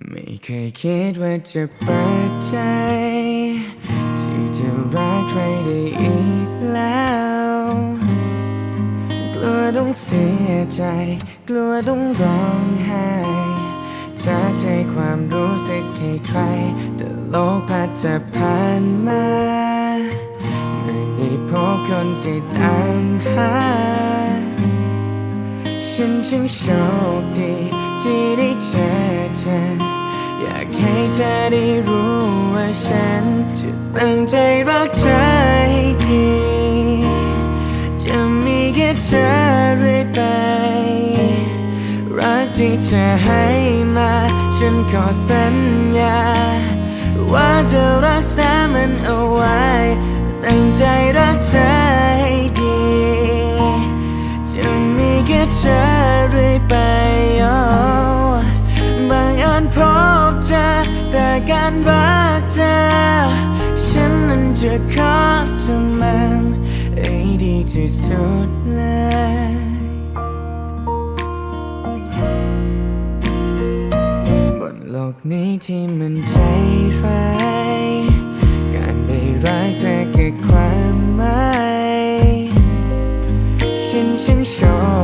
ไม่เคยคิดว่าจะเปิดใจที่จะรักใครได้อีกแล้ว กลัวต้องเสียใจ กลัวต้องร้องไห้จะใจความรู้สึกให้ใคร แต่โลกพัดจะผ่านมาเมื่อได้พบคนที่ตามหา ฉันช่างโชคดี ที่ได้เจอเธออยากให้เธอได้รู้ว่าฉันจะตั้งใจรักเธอให้ดี จะมีแค่เธอเรื่อยไป รักที่เธอให้มา ฉันขอสัญญา ว่าจะรักษามันเอาไว้ ตั้งใจ แต่ารรักเธอ ฉันนั้นจะขอทำมันให้ดีที่สุดเลยบนโลกนี้ที่มันใจร้ายการได้รักเธอคือความหมายฉันช่างโช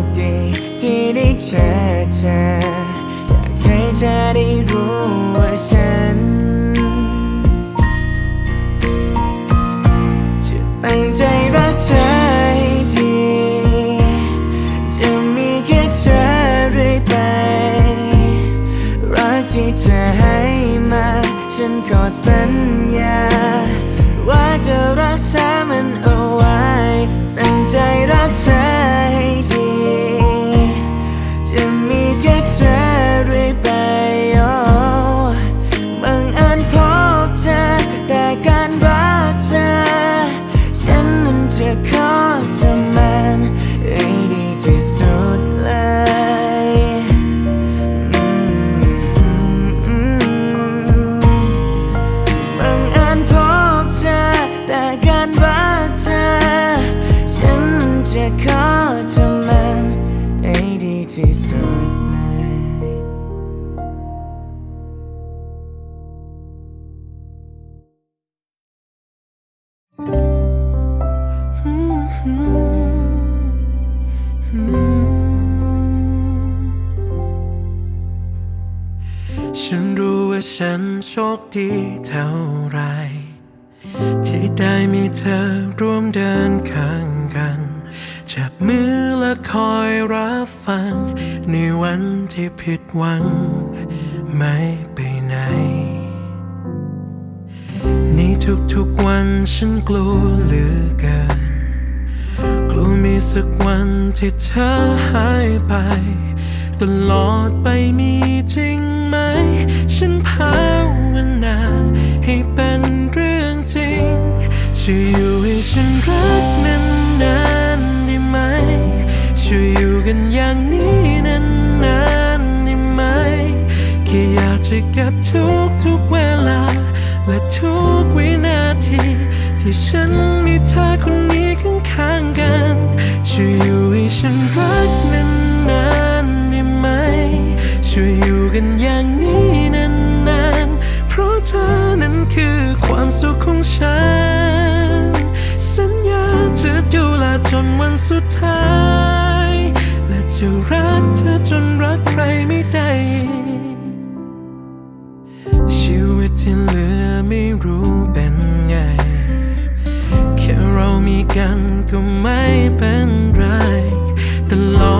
คดีที่ได้เจอเธออยากให้เธอได้ ที่เธอให้มา ฉันขอสัญญา ว่าจะรักษามันเอา ฉันโชคดีเท่าไร ที่ได้มีเธอร่วมเดินข้างกัน จับมือและคอยรับฟัง ในวันที่ผิดหวัง ไม่ไปไหน ในทุกๆวันฉันกลัวเหลือเกินกลัวมีสักวันที่เธอหายไป ตลอดไปมีจริง ไหม ฉันภาวนา ให้เป็นเรื่องจริงช่วยอยู่ให้ฉันรักนานๆได้ไหมช่วยอยู่กันอย่างนี้นานๆได้ไหมแค่อยากจะเก็บทุกทุกๆเวลา และทุกวินาที ที่ฉันมีเธอคนนี้ข้างๆกันช่วยอยู่ให้ฉันรักนาน สุขของฉัน สัญญาจะดูแลจนวันสุดท้าย และจะรักเธอจนรักใครไม่ได้ ชีวิตที่เหลือไม่รู้เป็นไง แค่เรามีกันก็ไม่เป็นไรตลอด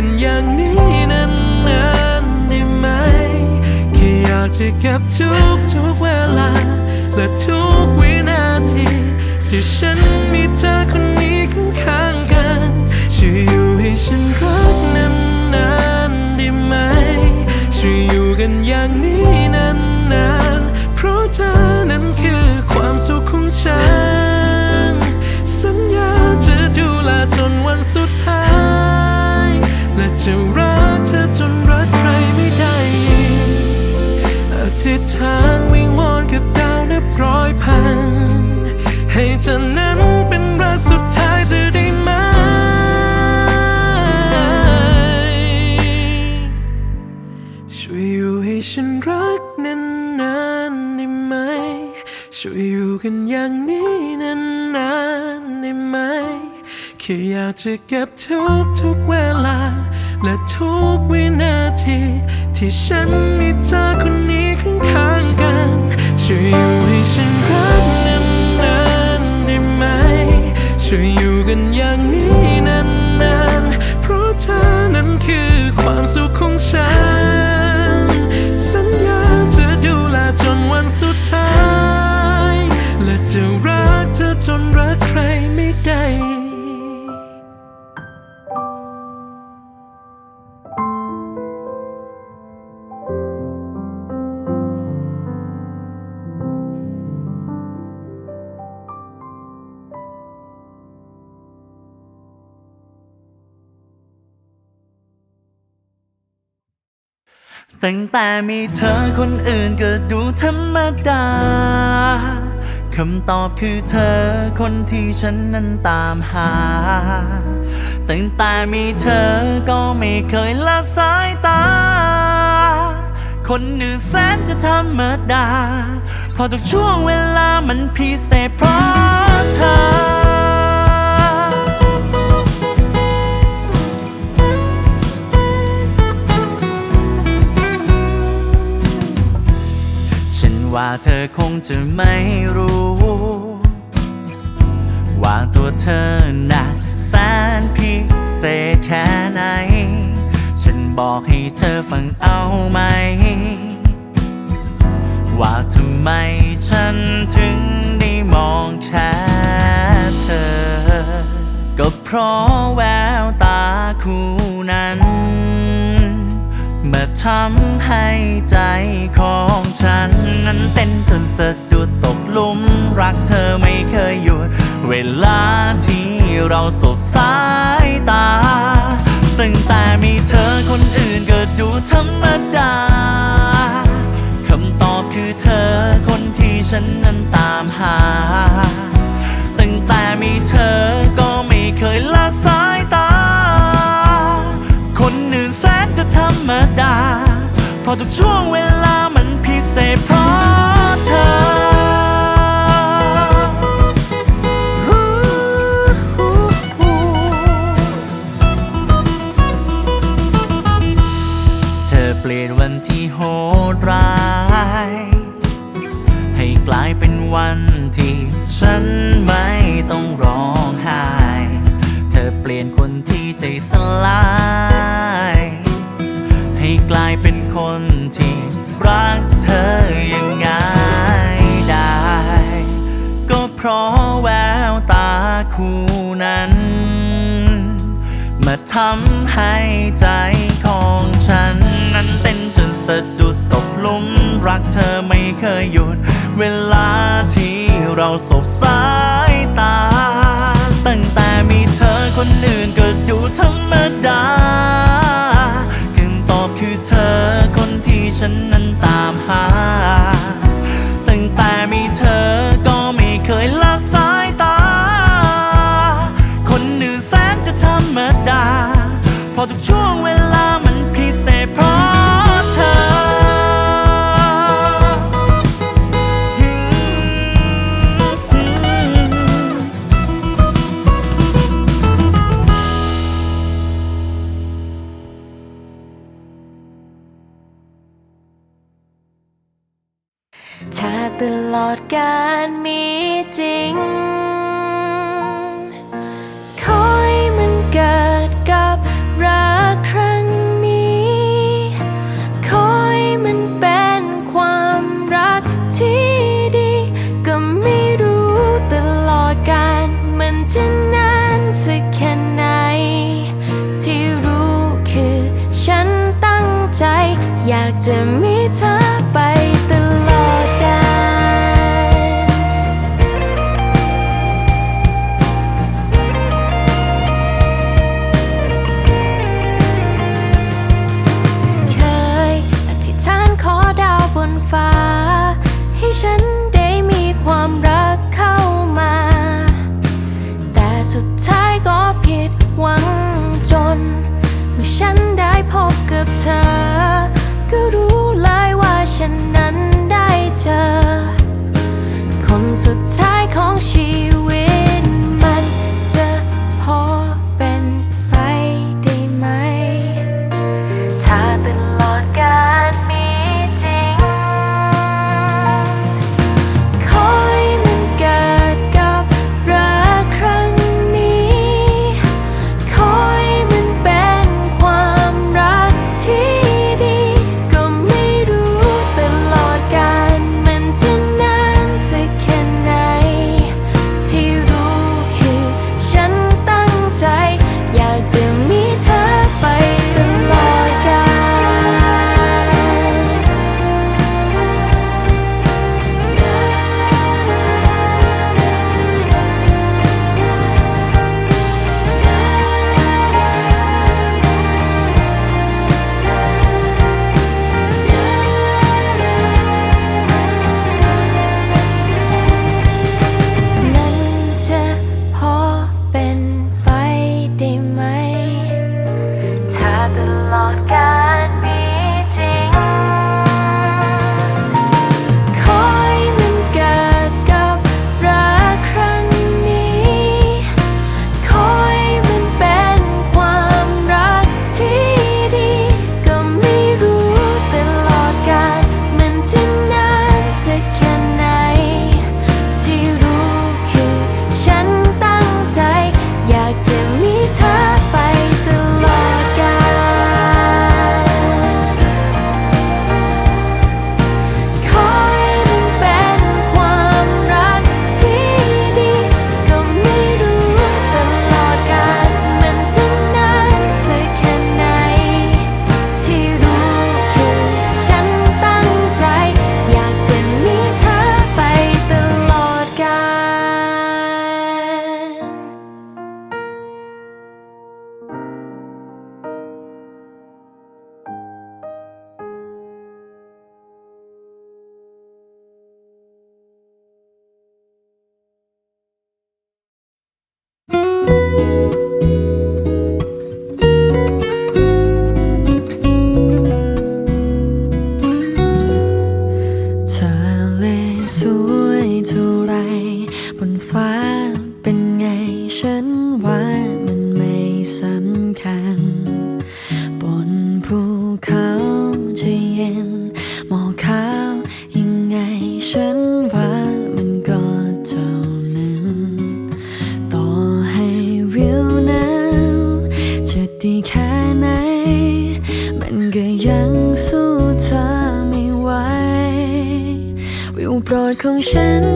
กันอย่างนี้นานๆได้ไหมแค่อยากจะเก็บทุกทุกๆเวลา และทุกวินาที ที่ฉันมีเธอคนนี้ข้างๆกันช่วยอยู่ให้ฉันรักนานๆได้ไหมช่วยอยู่กันอย่างนี้นานๆเพราะเธอนั้นคือความสุขของฉัน สัญญาจะดูแลจนวัน จะรักเธอจนรักใครไม่ได้อธิษฐานวิงวอนกับดาวนับร้อยพัน ให้เธอนั้นเป็นรักสุดท้ายจะได้ไหม ช่วยอยู่ให้ฉันรักนานๆได้ไหม ช่วยอยู่กันอย่างนี้นานๆได้ไหม แค่อยากจะเก็บทุกทุกเวลา และทุกวินาที ที่ฉันมีเธอคนนี้ข้างๆกันช่วยอยู่ให้ฉันรักนานๆได้ไหมช่วยอยู่กันอย่างนี้นานๆเพราะเธอนั้นคือความสุขของฉัน สัญญาจะดูแลจนวันสุดท้าย และจะรักเธอจนรักใครไม่ได้ ตั้งแต่มีเธอคนอื่นก็ดูธรรมดา คำตอบคือเธอคนที่ฉันนั้นตามหา ตั้งแต่มีเธอก็ไม่เคยละสายตา คนอื่นแสนจะธรรมดาเพอทุกช่วงเวลามันพิเศษเพราะเธอ ว่าเธอคงจะไม่รู้ ว่าตัวเธอน่ะแสนพิเศษแค่ไหน ฉันบอกให้เธอฟังเอาไหม ว่าทำไมฉันถึงได้มองแค่เธอ ก็เพราะแววตาคู่นั้น ทำให้ใจของฉัน นั้นเต้นจนสะดุดตกลุมรักเธอไม่เคยหยุด เวลาที่เราสบสายตา ตั้งแต่มีเธอคนอื่นก็ดูธรรมดาคำตอบคือเธอคนที่ฉันนั้นตามหา ตั้งแต่มีเธอก็ไม่เคยละสายตา ธรรมดา เพราะทุกช่วงเวลามันพิเศษเพราะ ก็ดูธรรมดาา วโ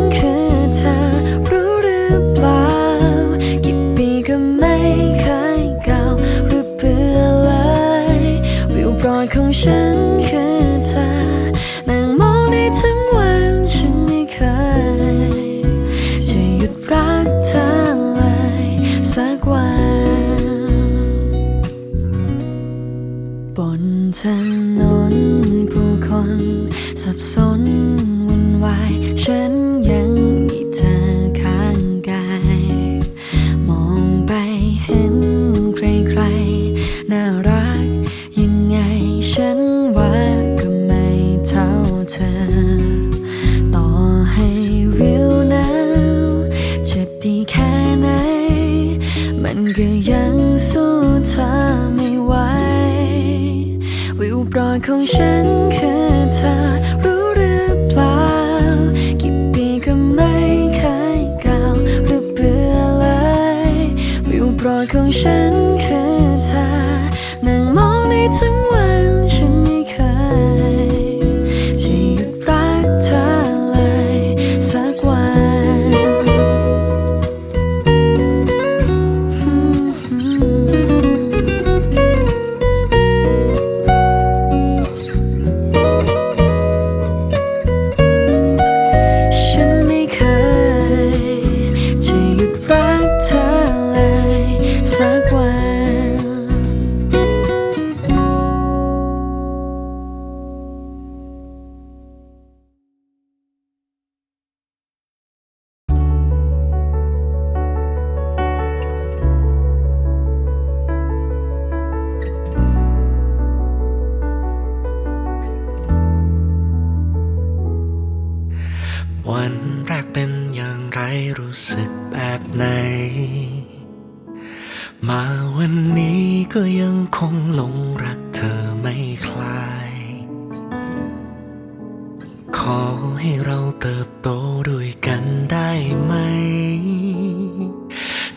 เติบโตด้วยกันได้ไหม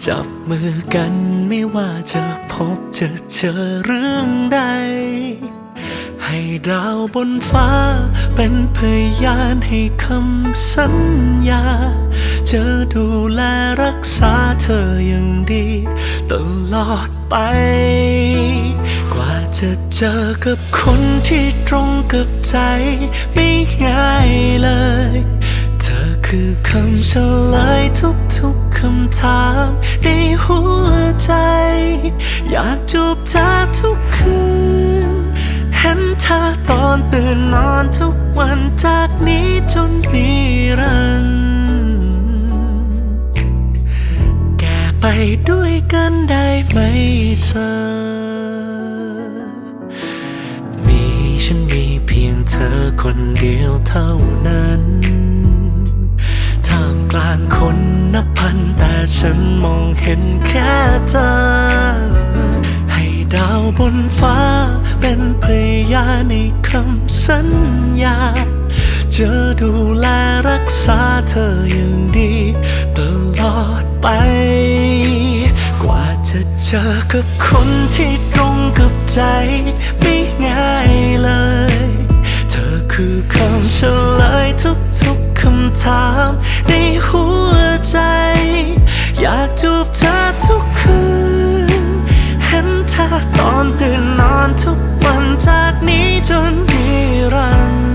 จับมือกันไม่ว่าจะพบจะเจอเรื่องใด ให้ดาวบนฟ้าเป็นพยานให้คำสัญญา จะดูแลรักษาเธออย่างดี ตลอดไป กว่าจะเจอกับคนที่ตรงกับใจ ไม่ง่ายเลย คือคำเฉลยทุกๆคำถามในหัวใจ อยากจูบเธอทุกคืน เห็นเธอตอนตื่นนอนทุกวันจากนี้จนนิรันดร์แก่ไปด้วยกันได้ไหมเธอมีฉันมีเพียงเธอคนเดียวเท่านั้นามกลางคนนับพัน แต่ฉันมองเห็นแค่เธอ ให้ดาวบนฟ้า เป็นพยานในคำสัญญา จะดูแลรักษาเธออย่างดี ตลอดไป กว่าจะเจอกับคนที่ตรงกับใจไม่ง่าย คือคำเฉลยทุกๆคำถาม ในหัวใจ อยากจูบเธอทุกคืน เห็นเธอตอนตื่นนอนทุกวันจากนี้จนนิรันดร์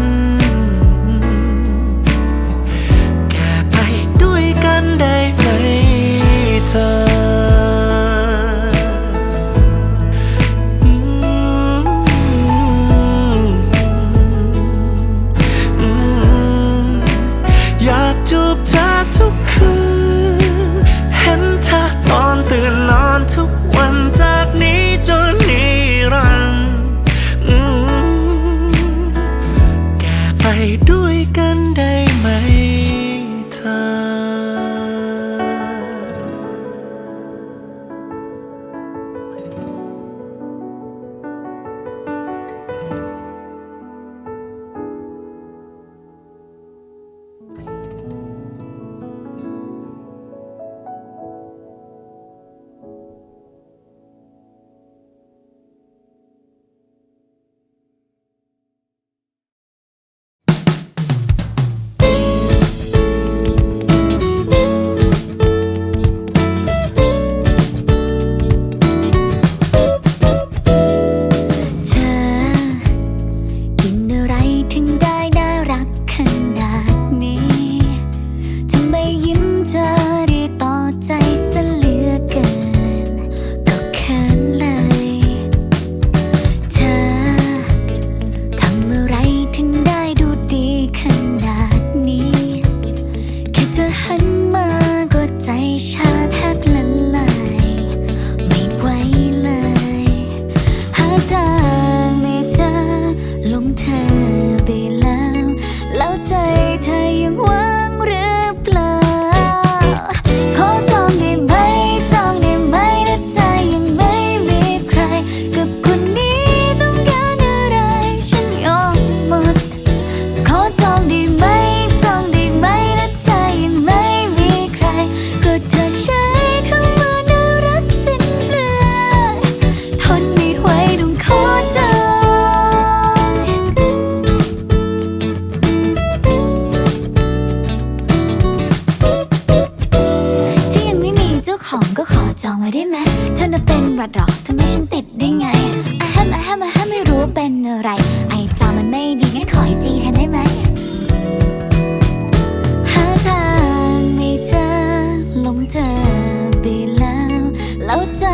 ธอไปแล้วแล้วใจ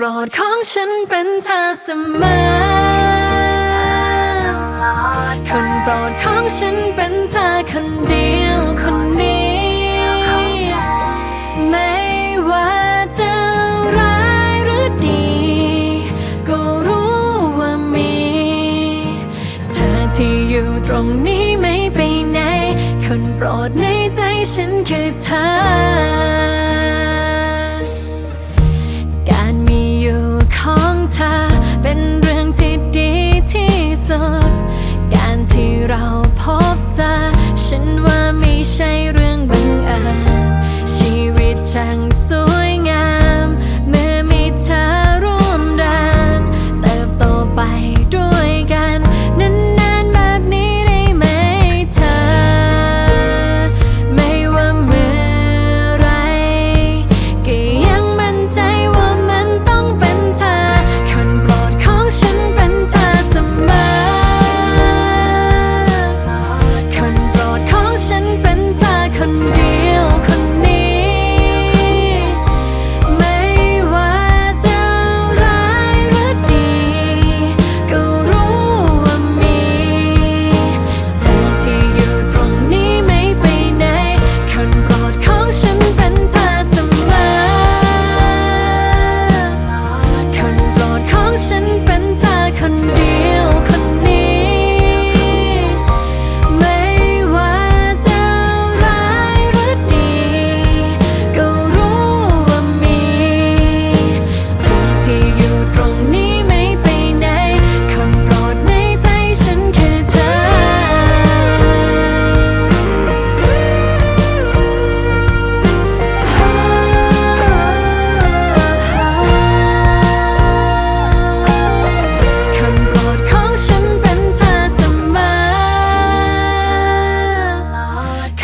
ปรดของฉันเป็นเธอเสมอ คนโปรดของฉันเป็นเธอคนเดียวคนนี้ ไม่ว่าจะร้ายหรือดี ก็รู้ว่ามี เธอที่อยู่ตรงนี้ไม่ไปไหน คนโปรดในใจฉันคือเธอ ธอ เป็นเรื่องที่ดีที่สุด การที่เราพบเจอฉันว่าไม่ใช่เรื่องบังเอิญชีวิตช่างสวย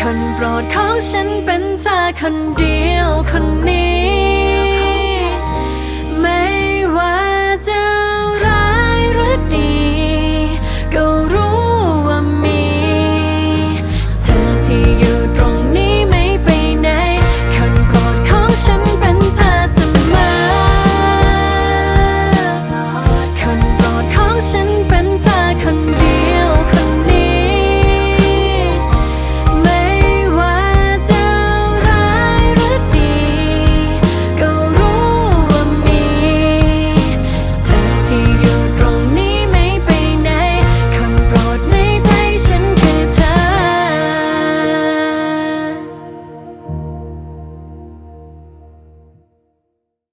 คนโปรดของฉันเป็นเธอคนเดียวคนนี้